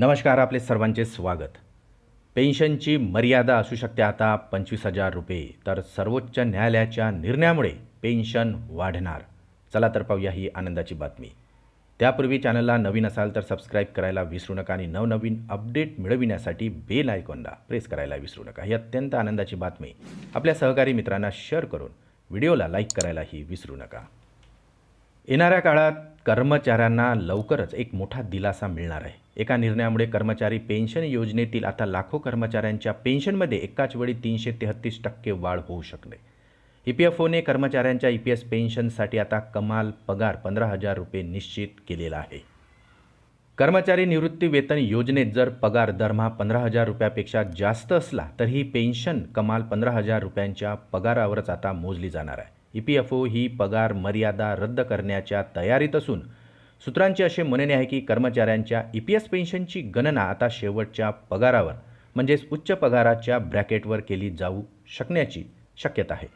नमस्कार आपले सर्वांचे स्वागत. पेन्शनची मर्यादा असू शकते आता पंचवीस हजार रुपये तर सर्वोच्च न्यायालयाच्या निर्णयामुळे पेन्शन वाढणार. चला तर पाहूया ही आनंदाची बातमी. त्यापूर्वी चॅनलला नवीन असाल तर सबस्क्राईब करायला विसरू नका आणि नवनवीन अपडेट मिळविण्यासाठी बेल आयकॉनला प्रेस करायला विसरू नका. ही अत्यंत आनंदाची बातमी. आपल्या सहकारी मित्रांना शेअर करून व्हिडिओला लाईक करायलाही विसरू नका. येणाऱ्या काळात कर्मचाऱ्यांना लवकरच एक मोठा दिलासा मिळणार आहे. एका निर्णयामुळे कर्मचारी पेन्शन योजनेतील आता लाखो कर्मचाऱ्यांच्या पेन्शनमध्ये एकाच वेळी तीनशे तेहत्तीस टक्के वाढ होऊ शकते. ई पी एफ ओने कर्मचाऱ्यांच्या ई पी एस पेन्शनसाठी आता कमाल पगार पंधरा हजार रुपये निश्चित केलेला आहे. कर्मचारी निवृत्ती वेतन योजनेत जर पगार दरमहा पंधरा हजार रुपयापेक्षा जास्त असला तर ही पेन्शन कमाल पंधरा हजार रुपयांच्या पगारावरच आता मोजली जाणार आहे. ई पी एफ ओ ही पगार मर्यादा रद्द करण्याच्या तयारीत असून सूत्रांचे असे म्हणणे आहे की कर्मचाऱ्यांच्या ई पी एस पेन्शनची गणना आता शेवटच्या पगारावर म्हणजेच उच्च पगाराच्या ब्रॅकेटवर केली जाऊ शकण्याची शक्यता आहे.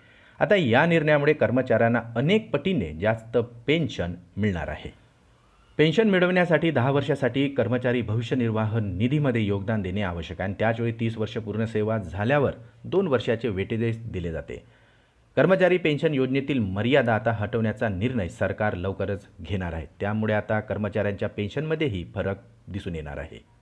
आता या निर्णयामुळे कर्मचाऱ्यांना अनेक पटीने जास्त पेन्शन मिळणार आहे. पेन्शन मिळवण्यासाठी दहा वर्षासाठी कर्मचारी भविष्य निर्वाह निधीमध्ये योगदान देणे आवश्यक आहे आणि त्याचवेळी तीस वर्ष पूर्ण सेवा झाल्यावर दोन वर्षाचे वेटेजेस दिले जाते. कर्मचारी पेन्शन योजनेतील मर्यादा आता हटवण्याचा निर्णय सरकार लवकरच घेणार आहे. त्यामुळे आता कर्मचाऱ्यांच्या पेन्शनमध्येही फरक दिसून येणार आहे.